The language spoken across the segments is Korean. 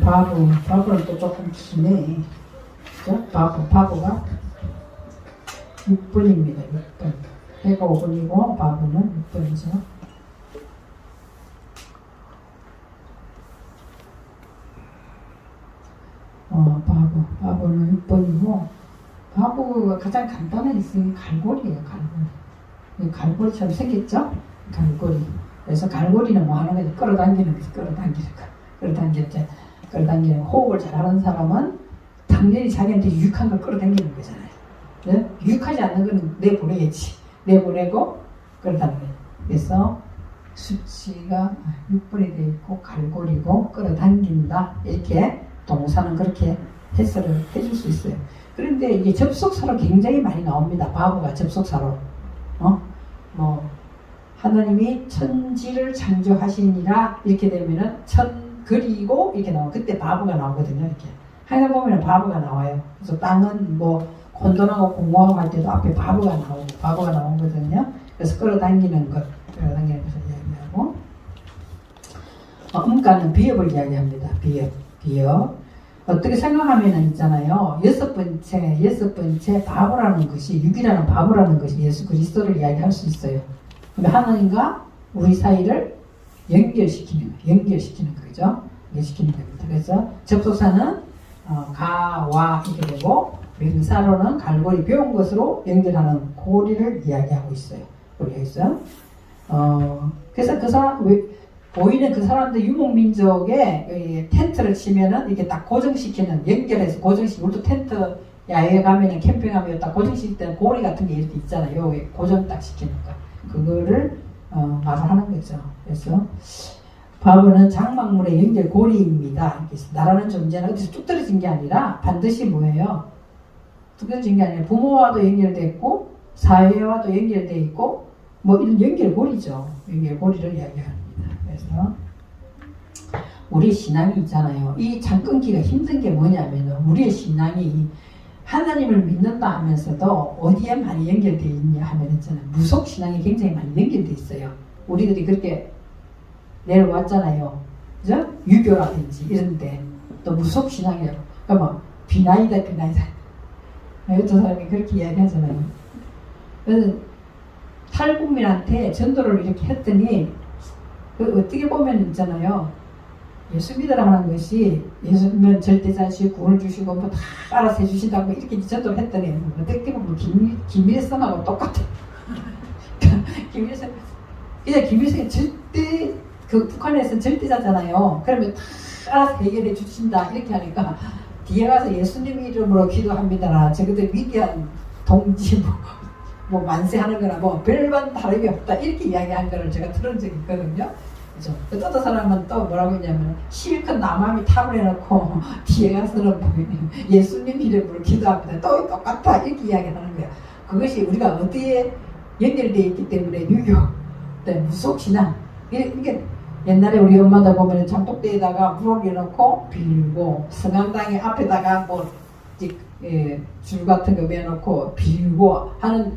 바보, 바보는 또 조금 기네. 그죠? 바보, 바보가 6분입니다. 6분. 해가 5분이고 바보는 6분이죠. 어, 바보. 바보는 6번이고, 바보가 가장 간단한 있으면 갈고리예요, 갈고리. 이 갈고리처럼 생겼죠? 갈고리. 그래서 갈고리는 뭐 하는 거지? 끌어당기는 거지, 끌어당기는 거. 끌어당길 때, 끌어당기는 거. 호흡을 잘하는 사람은 당연히 자기한테 유익한 걸 끌어당기는 거잖아요. 네? 유익하지 않는 거는 내보내야지. 내보내고 끌어당겨. 그래서 수치가 6분이 되어 있고 갈고리고 끌어당긴다. 이렇게 동사는 그렇게 해설을 해줄 수 있어요. 그런데 이게 접속사로 굉장히 많이 나옵니다. 바보가 접속사로. 어? 뭐 하나님이 천지를 창조하시니라 이렇게 되면은 천 그리고 이렇게 나와. 그때 바보가 나오거든요. 이렇게. 항상 보면 바보가 나와요. 그래서 땅은 뭐 혼돈하고 공허하고 할 때도 앞에 바보가 나오고 바보가 나오거든요. 그래서 끌어당기는 것, 끌어당기는 것을 이야기하고 어, 음가는 비협을 이야기합니다. 비협, 비협. 어떻게 생각하면 있잖아요. 여섯 번째, 여섯 번째 바보라는 것이, 육이라는 바보라는 것이 예수 그리스도를 이야기할 수 있어요. 근데 하나님과 우리 사이를 연결시키는 거, 연결시키는 거죠. 연결시키는 겁니다. 그래서 접속사는 어, 가, 와 이렇게 되고 명사로는 갈고리 배운 것으로 연결하는 고리를 이야기하고 있어요. 있어. 어, 그래서 그 사람 왜 보이는 그 사람들 유목민족의 텐트를 치면은 이게 딱 고정시키는 연결해서 고정시 우리도 텐트 야외 가면은 캠핑하면 딱 고정시킬 때는 고리 같은 게 이렇게 있잖아요. 요 고정 딱 시키는 거. 그거를 어, 말하는 거죠. 그래서 바보는 장막물의 연결 고리입니다. 나라는 존재는 어디서 뚝 떨어진 게 아니라 반드시 뭐예요? 뚝 떨어진 게 아니라 부모와도 연결됐고 사회와도 연결돼 있고 뭐 이런 연결고리죠. 연결고리를 이야기합니다. 그래서 우리 신앙이 있잖아요. 이장 끊기가 힘든 게 뭐냐면 우리의 신앙이 하나님을 믿는다 하면서도 어디에 많이 연결되어 있냐 하면 있잖아요. 무속 신앙이 굉장히 많이 연결되어 있어요. 우리들이 그렇게 내려왔잖아요. 그죠? 유교라든지 이런데 또 무속 신앙이라고. 그러니까 뭐 비나이다 비나이다. 어떤 사람이 그렇게 이야기하잖아요. 그래서 탈북민한테 전도를 이렇게 했더니 그 어떻게 보면 있잖아요. 예수 믿으라는 것이 예수 믿으면 절대자시 구원을 주시고 뭐 다 알아서 해주신다고 이렇게 전도를 했더니 어떻게 보면 김, 김일성하고 똑같아. 김일성 이제 김일성이 절대 그 북한에서는 절대자잖아요. 그러면 다 알아서 해결해 주신다 이렇게 하니까 뒤에 가서 예수님 이름으로 기도합니다라 저것들 위대한 동지 뭐, 뭐 만세하는 거나 뭐 별반 다름이 없다 이렇게 이야기한 거를 제가 들은 적이 있거든요. 그죠? 또 어떤 사람은 또 뭐라고 했냐면 실컷 남함이 탑을 해놓고 뒤에 가서는 뭐 예수님 이름으로 기도합니다. 또 똑같아 이렇게 이야기하는 거야. 그것이 우리가 어디에 연결되어 있기 때문에 유교, 네, 무속 신앙 이게 옛날에 우리 엄마들 보면 장독대에다가 넣고 빌고 성황당에 앞에다가 뭐 예, 줄 같은 거 매놓고 빌고 하는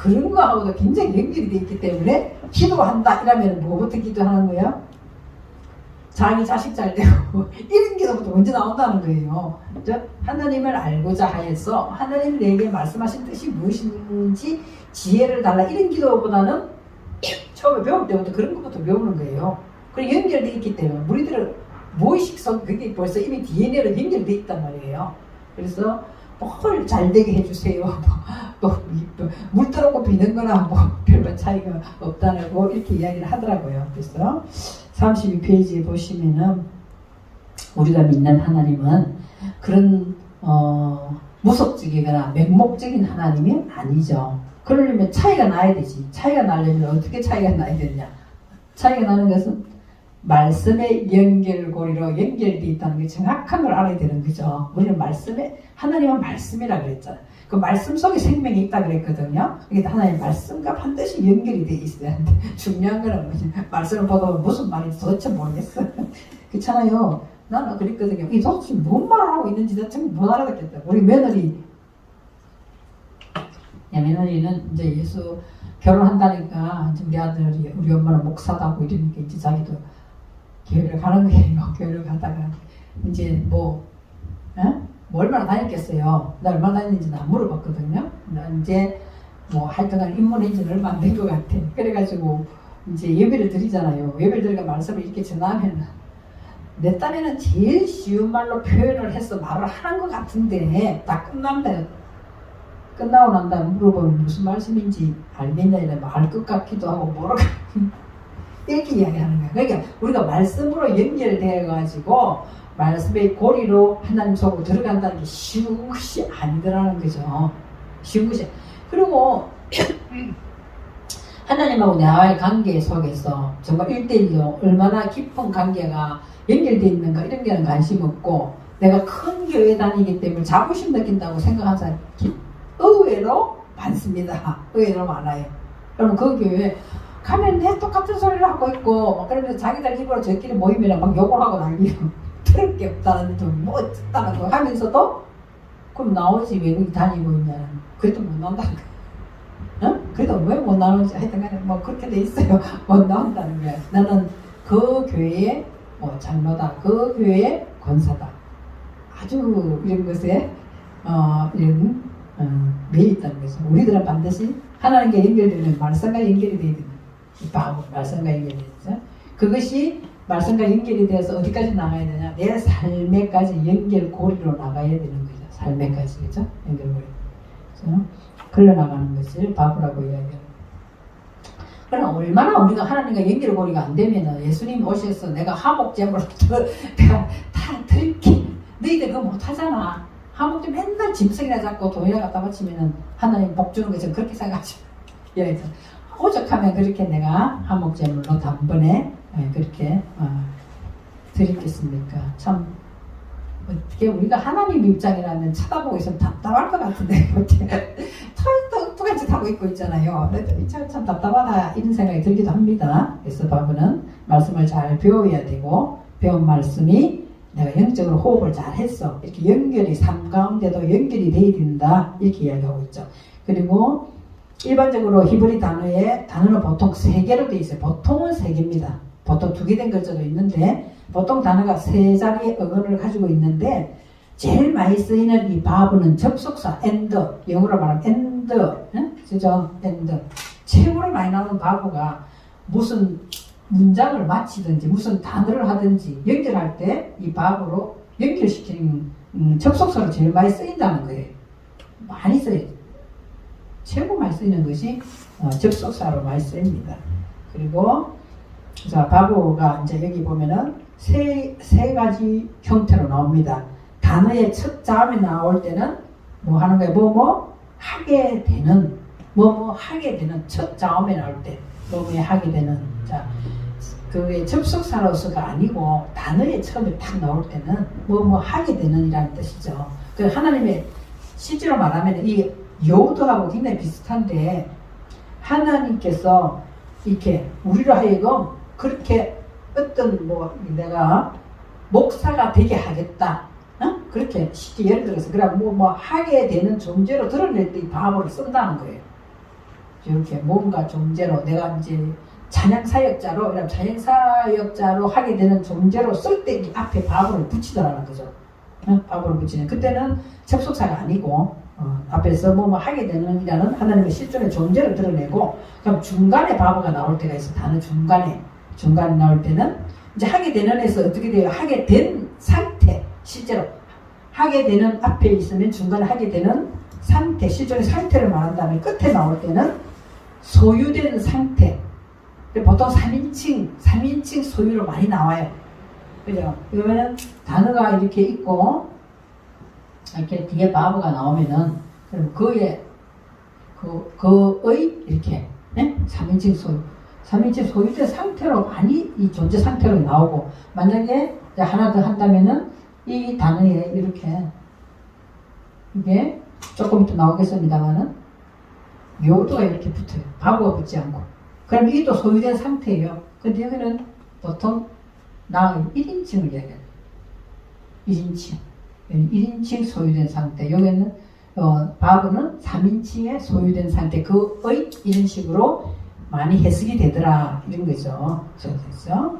그런 거하고도 굉장히 연결이 돼 있기 때문에 기도한다 이러면 뭐부터 기도하는 거예요? 자기 자식 잘 되고 이런 기도부터 먼저 나온다는 거예요. 그죠? 하나님을 알고자 하여서 하나님이 내게 말씀하신 뜻이 무엇인지 지혜를 달라 이런 기도보다는 처음에 배울 때부터 그런 것부터 배우는 거예요. 그리고 연결돼 있기 때문에 우리들은 무의식성 그게 벌써 이미 DNA로 연결돼 있단 말이에요. 그래서 뭘 잘 되게 해주세요. 뭐, 뭐, 물 들어고 비는 거나 뭐 별반 차이가 없다고 뭐 이렇게 이야기를 하더라고요. 그래서 32페이지에 보시면은 우리가 믿는 하나님은 그런 어, 무속적이거나 맹목적인 하나님이 아니죠. 그러려면 차이가 나야 되지. 차이가 나려면 어떻게 차이가 나야 되냐? 차이가 나는 것은 말씀의 연결고리로 연결되어 있다는 게 정확한 걸 알아야 되는 거죠. 우리는 말씀에 하나님은 말씀이라 그랬잖아. 그 말씀 속에 생명이 있다 그랬거든요. 이게 하나님 말씀과 반드시 연결이 돼 있어야 하는데 중요한 거는 뭐지? 말씀을 보다 무슨 말인지 도대체 모르겠어. 그렇잖아요. 나는 그랬거든요. 이 도대체 뭔 말을 하고 있는지 도대체 못 알아듣겠다. 우리 며느리 야, 며느리는 이제 예수 결혼한다니까 이제 우리 아들이 우리 엄마는 목사다고 이러니까 이제 자기도 교회를 가는 거예요. 교회를 가다가 이제 뭐, 어? 뭐 얼마나 다녔겠어요. 나 얼마나 다녔는지는 안 물어봤거든요. 나 이제 뭐 하여튼간 입문한 지는 얼마 안 된 것 같아. 그래가지고 이제 예배를 드리잖아요. 예배를 드리가 말씀을 이렇게 전하면 내 딴에는 제일 쉬운 말로 표현을 해서 말을 하는 것 같은데 다 끝난다. 끝나고 난 다음에 물어보면 무슨 말씀인지 알겠냐 이러면 알것 같기도 하고 모르겠 이렇게 이야기하는 거야. 그러니까 우리가 말씀으로 연결되어 가지고 말씀의 고리로 하나님 속으로 들어간다는 게 쉬운 것이 아니더라는 거죠. 쉬운 것이. 그리고 하나님하고 나와의 관계 속에서 정말 1대1로 얼마나 깊은 관계가 연결되어 있는가 이런 게는 관심 없고 내가 큰 교회 다니기 때문에 자부심 느낀다고 생각하는 사람이 의외로 많습니다. 의외로 많아요. 그러면 그 교회 가면 내 똑같은 소리를 하고 있고 막 그러면서 자기들 입으로 저끼리 모이면 막 욕을 하고 난리고 들을 게 없다는 둥뭐 어쩌다는 거 하면서도 그럼 나오지 외국에 다니고 있냐는 그래도 못 나온다는 거야. 어? 그래도 왜 못 나오는지 하여튼 간에 뭐 그렇게 돼 있어요. 못 나온다는 거야. 나는 그 교회의 뭐 장로다. 그 교회의 권사다. 아주 이런 것에 어, 이런 어, 매여 있다는 거죠. 우리들은 반드시 하나님께 연결되는 말씀과 연결이 이 바보 말씀과 연결이 되죠. 그것이 말씀과 연결이 돼서 어디까지 나가야 되냐? 내 삶에까지 연결고리로 나가야 되는 거죠. 삶에까지 그죠? 연결고리. 그래서 흘러나가는 것을 바보라고 이야기합니다. 그러나 얼마나 우리가 하나님과 연결고리가 안 되면은 예수님 오셔서 내가 하목제물로 내가 다 들키 너희들 그거 못하잖아. 하목제 맨날 짐승이나 잡고 돈이나 갖다 바치면은 하나님 복 주는 거죠. 그렇게 생각하지. 예, 오죽하면 그렇게 내가 하목제물로 단번에 예, 그렇게 어, 드리겠습니까? 참 어떻게 우리가 하나님 입장이라면 쳐다보고 있으면 답답할 것 같은데 어떻게 털떡같이 타고 있고 있잖아요. 참, 참 답답하다 이런 생각이 들기도 합니다. 그래서 바보는 말씀을 잘 배워야 되고 배운 말씀이 내가 영적으로 호흡을 잘 했어. 이렇게 연결이 삶 가운데도 연결이 돼야 된다. 이렇게 이야기하고 있죠. 그리고 일반적으로 히브리 단어에 단어는 보통 세 개로 돼 있어요. 보통은 세 개입니다. 보통 두 개 된 글자도 있는데 보통 단어가 세 자리의 어근을 가지고 있는데 제일 많이 쓰이는 이 바브는 접속사 and 영어로 말하면 and 응? 그죠? and 최고로 많이 나오는 바브가 무슨 문장을 마치든지 무슨 단어를 하든지 연결할 때 이 바브로 연결시키는 음, 접속사로 제일 많이 쓰인다는 거예요. 많이 써요. 최고 많이 쓰이는 것이 어, 접속사로 많이 쓰입니다. 그리고 자 바보가 이제 여기 보면은 세, 세 가지 형태로 나옵니다. 단어의 첫 자음이 나올 때는 뭐 하는 거예요? 뭐뭐 하게 되는 뭐뭐 하게 되는 첫 자음이 나올 때뭐뭐 하게 되는 자 그게 접속사로서가 아니고 단어의 처음에 딱 나올 때는 뭐뭐 하게 되는 이라는 뜻이죠. 그 하나님의 실제로 말하면 이 요도하고 굉장히 비슷한데 하나님께서 이렇게 우리로 하여금 그렇게 어떤 뭐 내가 목사가 되게 하겠다. 어? 그렇게 쉽게 예를 들어서 그래 뭐, 뭐 하게 되는 존재로 드러낼 때 이 바보를 쓴다는 거예요. 이렇게 뭔가 존재로 내가 이제 찬양 사역자로 이런 찬양 사역자로 하게 되는 존재로 쓸때 앞에 바보를 붙이더라는 거죠. 어? 바보를 붙이는 그때는 접속사가 아니고 어, 앞에서 뭐, 뭐 하게 되는 이라는 하나님의 실존의 존재를 드러내고 그럼 중간에 바보가 나올 때가 있어. 단어 중간에. 중간에 나올 때는 이제 하게 되는 에서 어떻게 돼요? 하게 된 상태. 실제로 하게 되는 앞에 있으면 중간에 하게 되는 상태. 실존의 상태를 말한 다음에 끝에 나올 때는 소유된 상태. 보통 3인칭 3인칭 소유로 많이 나와요. 그죠? 그러면은 단어가 이렇게 있고 이렇게 뒤에 바보가 나오면은 그럼 그의 그 그의 이렇게 네? 3인칭 소유 3인칭 소유된 상태로 많이 이 존재 상태로 나오고 만약에 하나 더 한다면은 이 단어에 이렇게 이게 조금 이따 나오겠습니다만은 묘도가 이렇게 붙어요. 바보가 붙지 않고. 그럼 이도 소유된 상태예요. 근데 여기는 보통 나 1인칭을 이야기해요. 1인칭. 1인칭 소유된 상태. 여기는 어, 바보는 3인칭의 소유된 상태. 그의 이런 식으로 많이 해석이 되더라. 이런 거죠. 그래서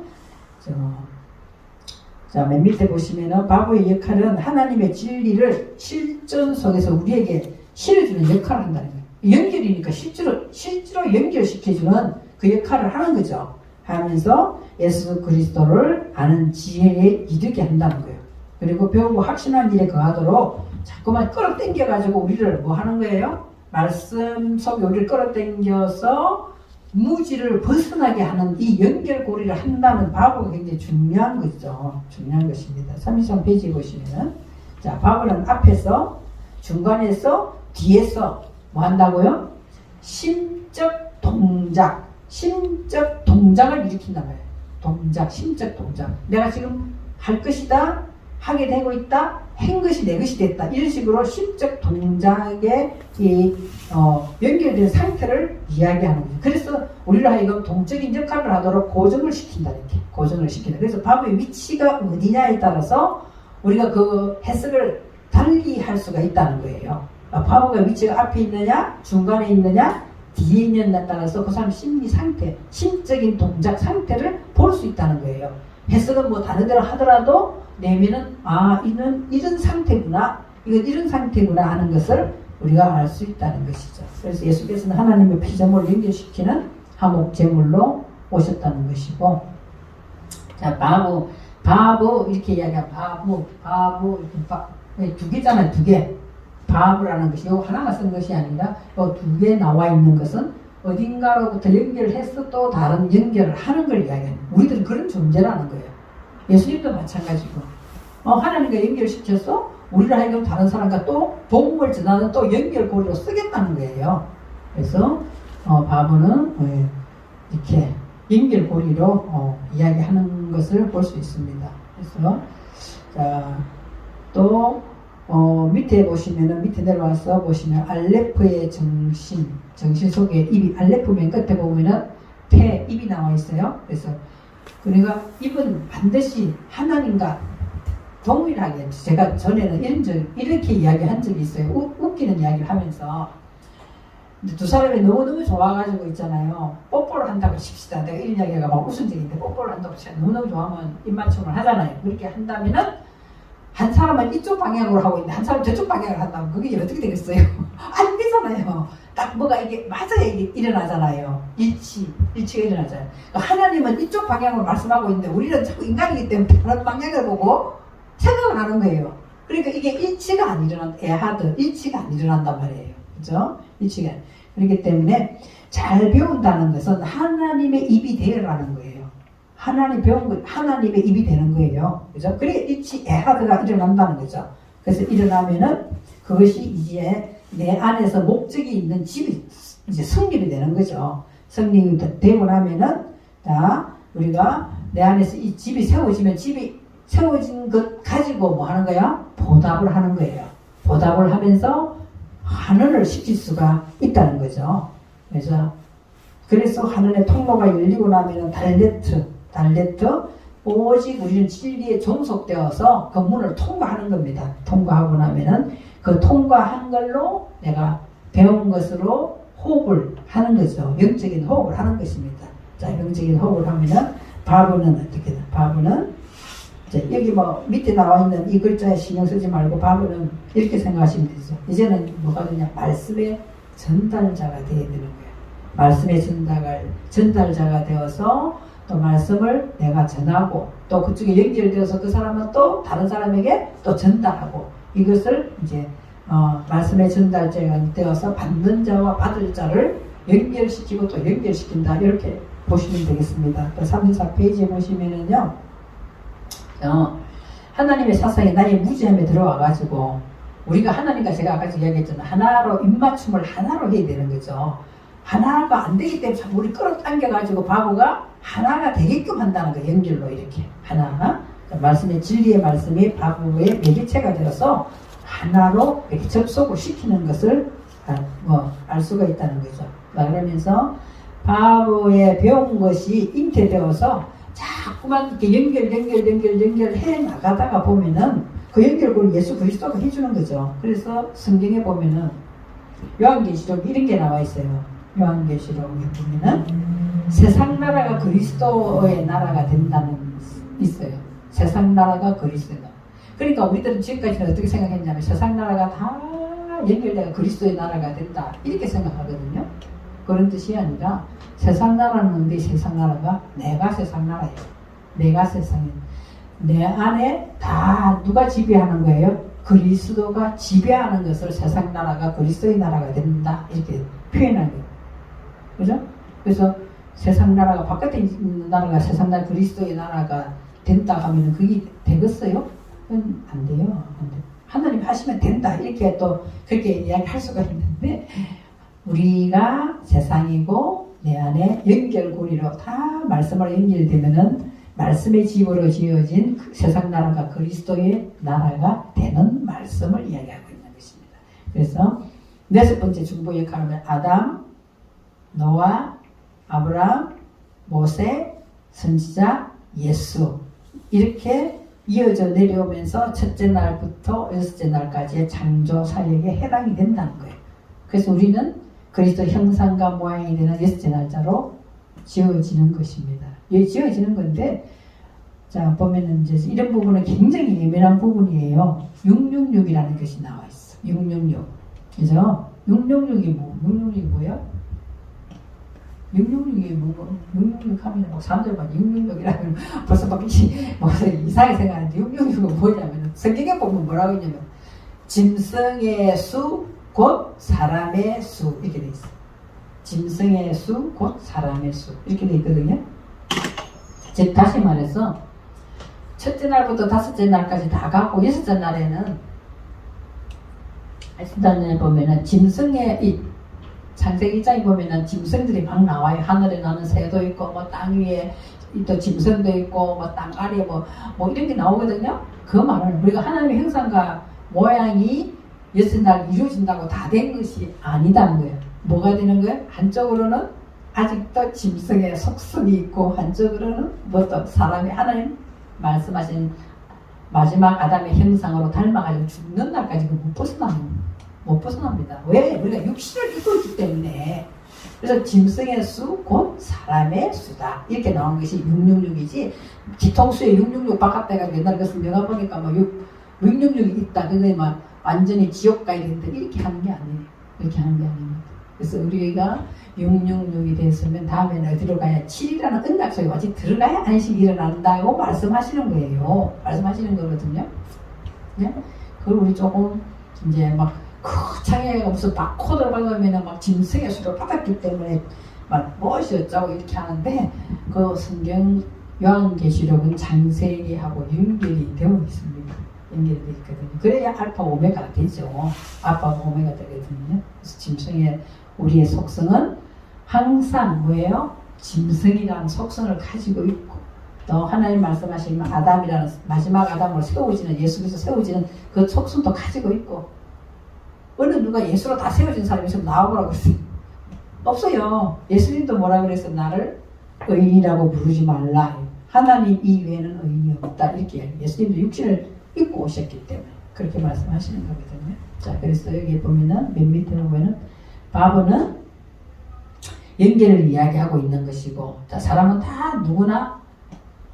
자, 맨 밑에 보시면은 바보의 역할은 하나님의 진리를 실전 속에서 우리에게 실어주는 역할을 한다는 거예요. 연결이니까 실제로, 실제로 연결시켜주는 그 역할을 하는 거죠. 하면서 예수 그리스도를 아는 지혜에 이르게 한다는 거예요. 그리고 배우고 확신한 일에 거하도록 자꾸만 끌어당겨가지고 우리를 뭐 하는 거예요? 말씀 속에 우리를 끌어당겨서 무지를 벗어나게 하는 이 연결고리를 한다는 바보가 굉장히 중요한 거죠. 중요한 것입니다. 33 페이지 보시면은 자 바보는 앞에서 중간에서 뒤에서 뭐 한다고요? 심적 동작, 심적 동작을 일으킨단 말이에요. 동작, 심적 동작. 내가 지금 할 것이다, 하게 되고 있다, 한 것이 내 것이 됐다. 이런 식으로 심적 동작에 이 어, 연결된 상태를 이야기하는 거죠. 그래서 우리를 하여금 동적인 역할을 하도록 고정을 시킨다 이렇게 고정을 시킨다. 그래서 바보의 위치가 어디냐에 따라서 우리가 그 해석을 달리 할 수가 있다는 거예요. 아, 바보가 위치가 앞에 있느냐, 중간에 있느냐, 뒤에 있느냐에 따라서 그 사람 심리 상태, 심적인 동작 상태를 볼 수 있다는 거예요. 해석은 뭐 다른 데로 하더라도 내면은 아 이는 이런 상태구나, 이건 이런 상태구나 하는 것을 우리가 알 수 있다는 것이죠. 그래서 예수께서는 하나님의 피조물을 연결시키는 화목 제물로 오셨다는 것이고, 자 바보, 바보 이렇게 이야기하면 바보, 바보 이렇게 바, 두 개잖아요, 두 개. 바보라는 것이 요 하나가 쓴 것이 아니라 요 두 개 나와 있는 것은 어딘가로부터 연결해서 또 다른 연결을 하는 걸 이야기하는 우리들은 그런 존재라는 거예요. 예수님도 마찬가지고 어, 하나님과 연결시켜서 우리를 하여금 다른 사람과 또 복음을 전하는 또 연결고리로 쓰겠다는 거예요. 그래서 어, 바보는 어, 이렇게 연결고리로 어, 이야기하는 것을 볼 수 있습니다. 그래서 자, 또 어, 밑에 보시면은 밑에 내려와서 보시면 알레프의 정신 정신 속에 입이 알레프 맨 끝에 보면은 폐 입이 나와 있어요. 그래서 그러니까 입은 반드시 하나님과 동일하게 제가 전에는 이런 적 이렇게 이야기한 적이 있어요. 우, 웃기는 이야기를 하면서 두 사람이 너무너무 좋아가지고 있잖아요. 뽀뽀를 한다고 칩시다. 내가 이런 이야기가 막 웃은 적이 있는데 뽀뽀를 한다고 치면 너무너무 좋아하면 입맞춤을 하잖아요. 그렇게 한다면은 한 사람은 이쪽 방향으로 하고 있는데 한 사람은 저쪽 방향으로 한다면 그게 어떻게 되겠어요? 안 되잖아요. 딱 뭐가 이게 맞아야 이게 일어나잖아요. 일치, 일치가 일어나잖아요. 그러니까 하나님은 이쪽 방향으로 말씀하고 있는데 우리는 자꾸 인간이기 때문에 다른 방향을 보고 생각을 하는 거예요. 그러니까 이게 일치가 안 일어난, 에하드, 일치가 안 일어난단 말이에요. 그죠? 일치가. 그렇기 때문에 잘 배운다는 것은 하나님의 입이 되어라는 거예요. 하나님 배운 거, 하나님의 입이 되는 거예요. 그죠? 그래 일치 에하드가 일어난다는 거죠. 그래서 일어나면은 그것이 이제 내 안에서 목적이 있는 집이 이제 성립이 되는 거죠. 성립이 되고 나면은 자 우리가 내 안에서 이 집이 세워지면 집이 세워진 것 가지고 뭐 하는 거야? 보답을 하는 거예요. 보답을 하면서 환원을 시킬 수가 있다는 거죠. 그래서 그래서 하늘의 통로가 열리고 나면은 달레트, 달레트 오직 우리는 진리에 종속되어서 그 문을 통과하는 겁니다. 통과하고 나면은 그 통과한 걸로 내가 배운 것으로 호흡을 하는 거죠. 영적인 호흡을 하는 것입니다. 자, 영적인 호흡을 하면은 바보는 어떻게 돼? 바보는 여기 뭐 밑에 나와 있는 이 글자에 신경 쓰지 말고 바보는 이렇게 생각하시면 되죠. 이제는 뭐가 되냐? 말씀의 전달자가 되어야 되는 거예요. 말씀의 전달을 전달자가 되어서 또 말씀을 내가 전하고 또 그쪽에 연결되어서 그 사람은 또 다른 사람에게 또 전달하고 이것을 이제 어, 말씀의 전달자가 되어서 받는 자와 받을 자를 연결시키고 또 연결시킨다 이렇게 보시면 되겠습니다. 그 34페이지에 보시면은요. 어, 하나님의 사상이 나의 무지함에 들어와 가지고 우리가 하나님과 제가 아까 이야기했잖아요. 하나로 입맞춤을 하나로 해야 되는 거죠. 하나가 안 되기 때문에 우리 끌어당겨 가지고 바보가 하나가 되게끔 한다는 거 연결로 이렇게 하나 그 말씀의 진리의 말씀이 바보의 매개체가 되어서 하나로 이렇게 접속을 시키는 것을 뭐알 수가 있다는 거죠. 그러면서 바보의 배운 것이 잉태되어서 자꾸만 이렇게 연결 연결 연결 연결해 나가다가 보면은 그 연결고리 예수 그리스도가 해주는 거죠. 그래서 성경에 보면은 요한계시록 이런 게 나와 있어요. 요한계시록에 보면은 세상 나라가 그리스도의 나라가 된다는 있어요. 세상 나라가 그리스도다. 그러니까 우리들은 지금까지는 어떻게 생각했냐면 세상 나라가 다 연결돼가 그리스도의 나라가 된다 이렇게 생각하거든요. 그런 뜻이 아니라 세상 나라는 우리 세상 나라가 내가 세상 나라예요. 내가 세상에 내 안에 다 누가 지배하는 거예요? 그리스도가 지배하는 것을 세상 나라가 그리스도의 나라가 된다 이렇게 표현하는 거예요. 그죠? 그래서 세상 나라가 바깥에 있는 나라가 세상 나라 그리스도의 나라가 된다 하면 그게 되겠어요? 그건 안 돼요. 하나님 하시면 된다 이렇게 또 그렇게 이야기할 수가 있는데 우리가 세상이고 내 안에 연결고리로 다 말씀으로 연결되면은 말씀의 집으로 지어진 그 세상 나라가 그리스도의 나라가 되는 말씀을 이야기하고 있는 것입니다. 그래서 여섯 번째 중보 역할은 아담, 노아, 아브라함, 모세, 선지자, 예수 이렇게 이어져 내려오면서 첫째 날부터 여섯째 날까지의 창조 사역에 해당이 된다는 거예요. 그래서 우리는 그리스도 형상과 모양이 되는 여섯째 날짜로 지어지는 것입니다. 예, 지어지는 건데 자 보면은 이제 이런 부분은 굉장히 예민한 부분이에요. 666이라는 것이 나와 있어. 666. 그죠? 666이 뭐? 666이 뭐야? 666이 뭐고? 666 하면 뭐 사람들 막 666이라면 벌써 막 뭐 이상하게 생각하는데 666은 뭐냐면 성경에 보면 뭐라고 했냐면 짐승의 수 곧 사람의 수 이렇게 돼 있어. 짐승의 수 곧 사람의 수 이렇게 돼 있거든요. 즉 다시 말해서 첫째 날부터 다섯째 날까지 다 가고 여섯째 날에는 날에 보면은 짐승의 이 창세기 1장에 보면은 짐승들이 막 나와요. 하늘에 나는 새도 있고 뭐 땅 위에 또 짐승도 있고 뭐 땅 아래 뭐, 뭐 이런 게 나오거든요. 그 말은 우리가 하나님의 형상과 모양이 여섯 날 이루어진다고 다 된 것이 아니다는 거예요. 뭐가 되는 거예요? 한쪽으로는 아직도 짐승의 속성이 있고 한쪽으로는 뭐 또 사람이 하나님 말씀하신 마지막 아담의 형상으로 닮아가지고 죽는 날까지 그못 벗어나는 못 벗어납니다. 왜? 우리가 육신을 입고 있기 때문에. 그래서 짐승의 수, 곧 사람의 수다. 이렇게 나온 것이 666이지, 뒤통수에 666 바깥에가 옛날에 그것을 내가 보니까 뭐 6, 666이 있다. 근데 막 완전히 지옥 가야 된다. 이렇게 하는 게 아니에요. 이렇게 하는 게 아닙니다. 그래서 우리가 666이 됐으면 다음에는 어디로 가야 7이라는 은낙속에 같이 들어가야 안식이 일어난다고 말씀하시는 거예요. 말씀하시는 거거든요. 네? 그걸 우리 조금 이제 막 크창에 무슨 막 코드를 박으면 막 짐승의 수를 받았기 때문에 막 무엇이 어쩌고 이렇게 하는데 그 성경 요한계시록은 장세기하고 연결이 되어 있습니다. 연결이 되어 있거든요. 그래야 알파 오메가가 되죠. 알파 오메가 되거든요. 그래서 짐승의 우리의 속성은 항상 뭐예요? 짐승이라는 속성을 가지고 있고 또 하나님 말씀하시면 아담이라는 마지막 아담으로 세워지는 예수께서 세워지는 그 속성도 가지고 있고 어느 누가 예수로 다 세워진 사람이 있으면 나오라고 그랬어요. 없어요. 예수님도 뭐라 그랬어? 나를 의인이라고 부르지 말라. 하나님 이외에는 의인이 없다. 이렇게 예수님도 육신을 입고 오셨기 때문에 그렇게 말씀하시는 거거든요. 자, 그래서 여기 보면은 맨 밑에 보면은 바보는 연결을 이야기하고 있는 것이고, 자, 사람은 다 누구나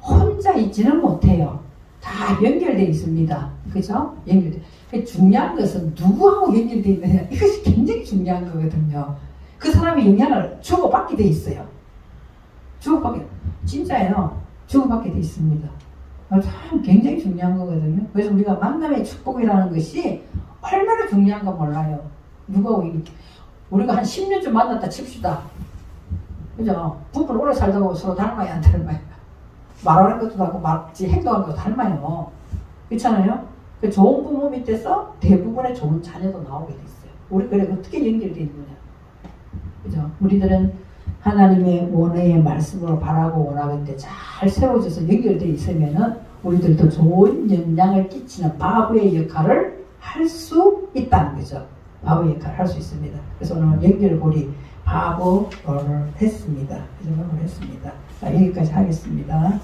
혼자 있지는 못해요. 다 연결되어 있습니다. 그죠? 연결돼. 그 중요한 것은 누구하고 연결되어 있느냐. 이것이 굉장히 중요한 거거든요. 그 사람의 영향을 주고받게 돼 있어요. 주고받게, 진짜예요. 주고받게 돼 있습니다. 참 굉장히 중요한 거거든요. 그래서 우리가 만남의 축복이라는 것이 얼마나 중요한 가 몰라요. 누가 이렇게 우리가 한 10년쯤 만났다 칩시다. 그죠? 부부는 오래 살다 보면 서로 닮아야 안 닮아요. 말하는 것도 다고 말지 행동하는 것도 닮아요. 그렇잖아요? 그 좋은 부모 밑에서 대부분의 좋은 자녀도 나오게 됐어요. 우리 그래 어떻게 연결되어 있느냐? 그죠? 우리들은 하나님의 원의 말씀으로 바라고 원하는데 잘 세워져서 연결되어 있으면은 우리들도 좋은 영향을 끼치는 바보의 역할을 할 수 있다는 거죠. 바보 역할을 할 수 있습니다. 그래서 오늘 연결고리 바보를 했습니다. 이 정도로 했습니다. 자, 여기까지 하겠습니다.